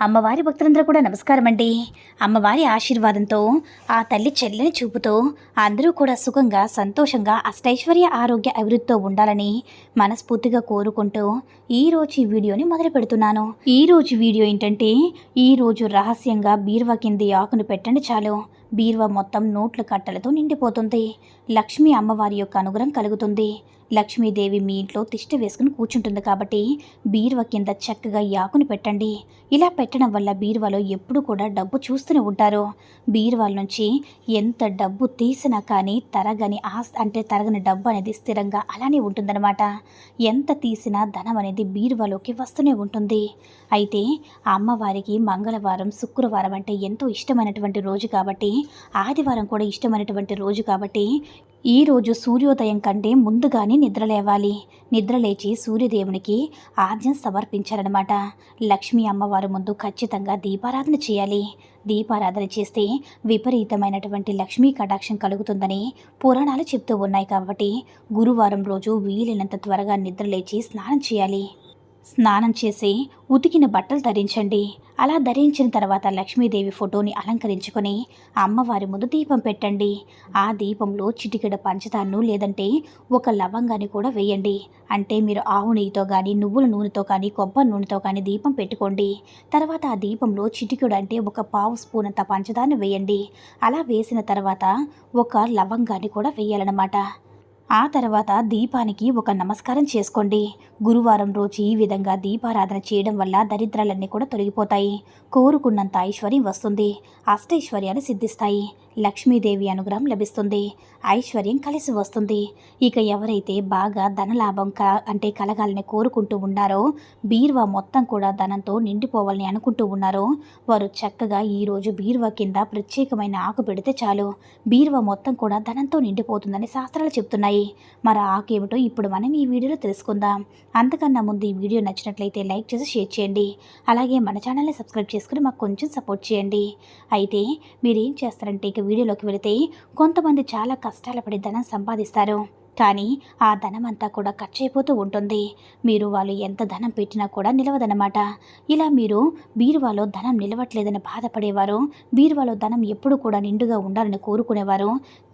అమ్మవారి భక్తులందరూ కూడా నమస్కారం అండి అమ్మవారి ఆశీర్వాదంతో ఆ తల్లి చెల్లని చూపుతో అందరూ కూడా సుఖంగా సంతోషంగా అష్టైశ్వర్య ఆరోగ్య అభివృద్ధితో ఉండాలని మనస్ఫూర్తిగా కోరుకుంటూ ఈ రోజు ఈ వీడియోని మొదలు పెడుతున్నాను. ఈ రోజు వీడియో ఏంటంటే ఈ రోజు రహస్యంగా బీరువా కింది ఆకును పెట్టండి చాలు. బీరువా మొత్తం నోట్ల కట్టలతో నిండిపోతుంది. లక్ష్మీ అమ్మవారి యొక్క అనుగ్రహం కలుగుతుంది. లక్ష్మీదేవి మీ ఇంట్లో తిష్ట వేసుకుని కూర్చుంటుంది కాబట్టి బీరువా కింద చక్కగా యాకుని పెట్టండి. ఇలా పెట్టడం వల్ల బీరువాలో ఎప్పుడు కూడా డబ్బు చూస్తూనే ఉంటారు. బీరువాల నుంచి ఎంత డబ్బు తీసినా కానీ తరగని ఆస్ అంటే తరగని డబ్బు అనేది స్థిరంగా అలానే ఉంటుందన్నమాట. ఎంత తీసినా ధనం అనేది బీరువాలోకి వస్తూనే ఉంటుంది. అయితే ఆ అమ్మవారికి మంగళవారం శుక్రవారం అంటే ఎంతో ఇష్టమైనటువంటి రోజు కాబట్టి ఆదివారం కూడా ఇష్టమైనటువంటి రోజు కాబట్టి ఈ రోజు సూర్యోదయం కంటే ముందుగానే నిద్ర లేవాలి. నిద్ర లేచి సూర్యదేవునికి ఆజ్ఞం సమర్పించాలన్నమాట. లక్ష్మీ అమ్మవారి ముందు ఖచ్చితంగా దీపారాధన చేయాలి. దీపారాధన చేస్తే విపరీతమైనటువంటి లక్ష్మీ కటాక్షం కలుగుతుందని పురాణాలు చెప్తూ ఉన్నాయి కాబట్టి గురువారం రోజు వీలైనంత త్వరగా నిద్ర లేచి స్నానం చేయాలి. స్నానం చేసి ఉతికిన బట్టలు ధరించండి. అలా ధరించిన తర్వాత లక్ష్మీదేవి ఫోటోని అలంకరించుకొని అమ్మవారి ముందు దీపం పెట్టండి. ఆ దీపంలో చిటికెడ పంచదారను లేదంటే ఒక లవంగాన్ని కూడా వేయండి. అంటే మీరు ఆవు నెయ్యితో కానీ నువ్వుల నూనెతో కానీ కొబ్బరి నూనెతో కానీ దీపం పెట్టుకోండి. తర్వాత ఆ దీపంలో చిటికెడు అంటే ఒక పావు స్పూన్ అంత పంచదారను వేయండి. అలా వేసిన తర్వాత ఒక లవంగాన్ని కూడా వేయాలన్నమాట. ఆ తర్వాత దీపానికి ఒక నమస్కారం చేసుకోండి. గురువారం రోజు ఈ విధంగా దీపారాధన చేయడం వల్ల దరిద్రాలన్నీ కూడా తొలగిపోతాయి. కోరుకున్నంత ఐశ్వర్యం వస్తుంది. అష్టైశ్వర్యాలు సిద్ధిస్తాయి. లక్ష్మీదేవి అనుగ్రహం లభిస్తుంది. ఐశ్వర్యం కలిసి వస్తుంది. ఇక ఎవరైతే బాగా ధనలాభం క అంటే కలగాలని కోరుకుంటూ ఉన్నారో బీర్వా మొత్తం కూడా ధనంతో నిండిపోవాలని అనుకుంటూ ఉన్నారో వారు చక్కగా ఈరోజు బీర్వా కింద ప్రత్యేకమైన ఆకు పెడితే చాలు. బీర్వా మొత్తం కూడా ధనంతో నిండిపోతుందని శాస్త్రాలు చెప్తున్నాయి మరి ఆకు ఏమిటో ఇప్పుడు మనం ఈ వీడియోలో తెలుసుకుందాం. అంతకన్నా ముందు ఈ వీడియో నచ్చినట్లయితే లైక్ చేసి షేర్ చేయండి. అలాగే మన ఛానల్ని సబ్స్క్రైబ్ చేసుకుని మాకు కొంచెం సపోర్ట్ చేయండి. అయితే మీరు ఏం చేస్తారంటే ఇక వీడియోలోకి వెళితే కొంతమంది చాలా కష్టాలు పడి ధనం సంపాదిస్తారు. కానీ ఆ ధనం అంతా కూడా ఖర్చు అయిపోతూ ఉంటుంది. మీరు వాళ్ళు ఎంత ధనం పెట్టినా కూడా నిలవదనమాట ఇలా మీరు బీరువాలో ధనం నిలవట్లేదని బాధపడేవారు బీరువాలో ధనం ఎప్పుడు కూడా నిండుగా ఉండాలని కోరుకునేవారు.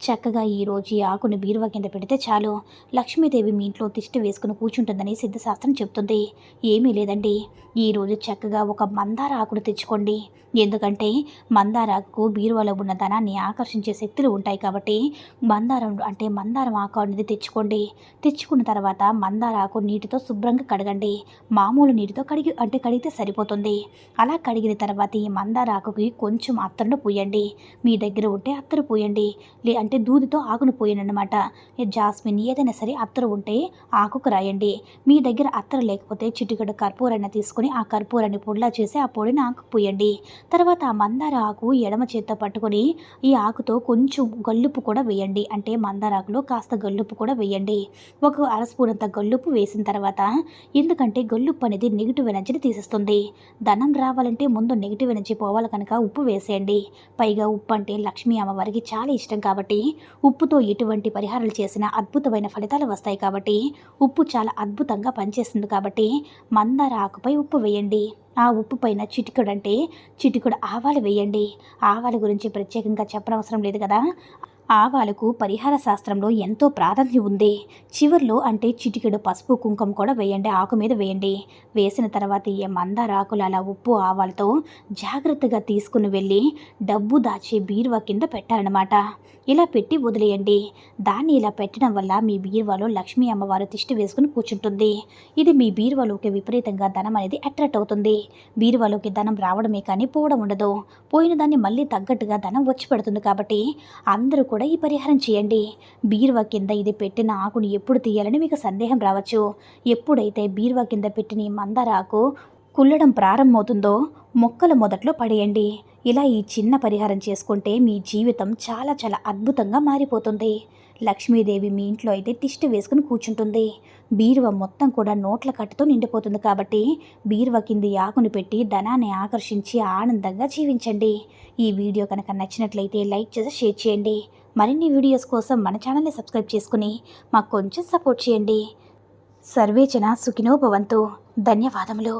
చక్కగా ఈరోజు ఈ ఆకుని బీరువా కింద పెడితే చాలు. లక్ష్మీదేవి మీ ఇంట్లో తిష్టి వేసుకుని కూర్చుంటుందని సిద్ధశాస్త్రం చెప్తుంది. ఏమీ లేదండి. ఈరోజు చక్కగా ఒక మందార ఆకును తెచ్చుకోండి. ఎందుకంటే మందార ఆకుకు బీరువాలో ఉన్న ధనాన్ని ఆకర్షించే శక్తులు ఉంటాయి కాబట్టి మందారం అంటే మందారం ఆకు అనేది తెచ్చుకోండి. తెచ్చుకున్న తర్వాత మందార ఆకు నీటితో శుభ్రంగా కడగండి. మామూలు నీటితో కడిగి అంటే కడిగితే సరిపోతుంది. అలా కడిగిన తర్వాత ఈ మందార ఆకుకి కొంచెం అత్తరును పోయండి. మీ దగ్గర ఉంటే అత్తరు పోయండి. లే అంటే దూదితో ఆకును పోయండి అనమాట జాస్మిన్ ఏదైనా సరే అత్తరు ఉంటే ఆకుకు రాయండి. మీ దగ్గర అత్తరు లేకపోతే చిటికెడు కర్పూరాన్ని తీసుకొని ఆ కర్పూరాన్ని పొడిలా చేసి ఆ పొడిని ఆకు పోయండి. తర్వాత ఆ మందార ఆకు ఎడమ చేత్తో పట్టుకొని ఈ ఆకుతో కొంచెం గల్లుపు కూడా వేయండి. అంటే మందారాకులో కాస్త గల్లుపు కూడా వేయండి. ఒక అరస్పూనంత గొల్లుప్పు వేసిన తర్వాత ఎందుకంటే గొల్లుప్పు అనేది నెగిటివ్ ఎనర్జీని తీసేస్తుంది. ధనం రావాలంటే ముందు నెగిటివ్ ఎనర్జీ పోవాలి కనుక ఉప్పు వేసేయండి. పైగా ఉప్పు అంటే లక్ష్మీ అమ్మవారికి చాలా ఇష్టం కాబట్టి ఉప్పుతో ఎటువంటి పరిహారాలు చేసినా అద్భుతమైన ఫలితాలు వస్తాయి కాబట్టి ఉప్పు చాలా అద్భుతంగా పనిచేస్తుంది కాబట్టి మందార ఆకుపై ఉప్పు వేయండి. ఆ ఉప్పు పైన చిటికుడు అంటే చిటికుడు ఆవాలు వేయండి. ఆవాల గురించి ప్రత్యేకంగా చెప్పనవసరం లేదు కదా. ఆవాలకు పరిహార శాస్త్రంలో ఎంతో ప్రాధాన్యం ఉంది. చివర్లో అంటే చిటికెడు పసుపు కుంకుమ కూడా వేయండి ఆకు మీద వేయండి. వేసిన తర్వాత ఈ మందార ఆకులు అలా ఉప్పు ఆవాలతో జాగ్రత్తగా తీసుకుని వెళ్ళి డబ్బు దాచే బీరువా కింద పెట్టాలన్నమాట. ఇలా పెట్టి వదిలేయండి. దాన్ని ఇలా పెట్టడం వల్ల మీ బీరువాలో లక్ష్మీ అమ్మవారు తిష్టి వేసుకుని కూర్చుంటుంది. ఇది మీ బీరువాలోకి విపరీతంగా ధనం అనేది అట్రాక్ట్ అవుతుంది. బీరువాలోకి ధనం రావడమే కానీ పోవడం ఉండదు. పోయిన దాన్ని మళ్ళీ తగ్గట్టుగా ధనం వచ్చి పెడుతుంది కాబట్టి అందరూ కూడా ఈ పరిహారం చేయండి. బీరువా కింద ఇది పెట్టిన ఆకుని ఎప్పుడు తీయాలని మీకు సందేహం రావచ్చు. ఎప్పుడైతే బీరువా కింద పెట్టిన మందార ఆకు కుల్లడం ప్రారంభమవుతుందో మొక్కల మొదట్లో పడేయండి. ఇలా ఈ చిన్న పరిహారం చేసుకుంటే మీ జీవితం చాలా చాలా అద్భుతంగా మారిపోతుంది. లక్ష్మీదేవి మీ ఇంట్లో అయితే తిష్టి వేసుకుని కూర్చుంటుంది. బీరువ మొత్తం కూడా నోట్ల కట్టుతో నిండిపోతుంది కాబట్టి బీరువ కింది ఆకును పెట్టి ధనాన్ని ఆకర్షించి ఆనందంగా జీవించండి. ఈ వీడియో కనుక నచ్చినట్లయితే లైక్ చేసి షేర్ చేయండి. మరిన్ని వీడియోస్ కోసం మన ఛానల్ని సబ్స్క్రైబ్ చేసుకుని మాకు కొంచెం సపోర్ట్ చేయండి. సర్వేచన సుఖినోభవంతు ధన్యవాదములు.